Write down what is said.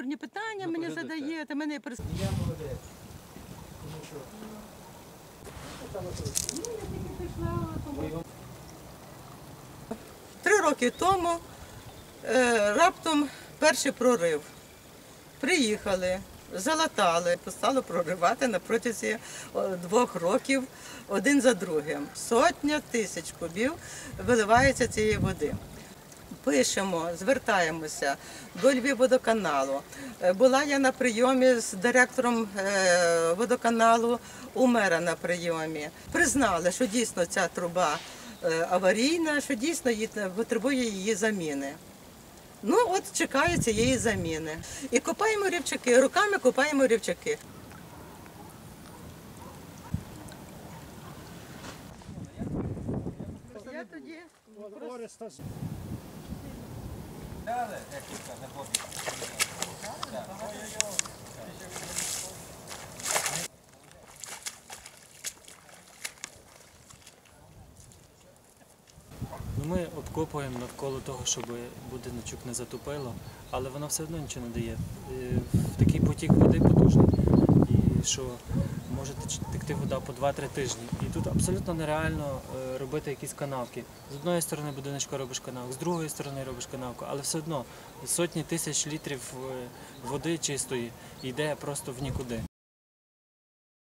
дурні питання Ну, мені задаєте, мене Я молодець. Тому що Три роки тому е, раптом перший прорив. Приїхали, залатали, стало проривати на протязі двох років один за другим. Сотня тисяч кубів виливається цієї води. Пишемо, звертаємося до Львівводоканалу. Е, Була я на прийомі з директором е, водоканалу у мера на прийомі. Признали, що дійсно ця труба е, аварійна, що дійсно її- потребує її заміни. Ну от чекаю цієї заміни. І копаємо рівчаки, руками копаємо рівчаки. Я тоді Ну, ми обкопуємо навколо того, щоб будиночок не затопило, але воно все одно нічого не дає. Е, такий потік води потужний, і що може текти вода по 2-3 тижні. І тут абсолютно нереально е, робити якісь канавки. З одної сторони будиночку робиш канавку, з другої сторони робиш канавку, але все одно сотні тисяч літрів е, води чистої йде просто в нікуди.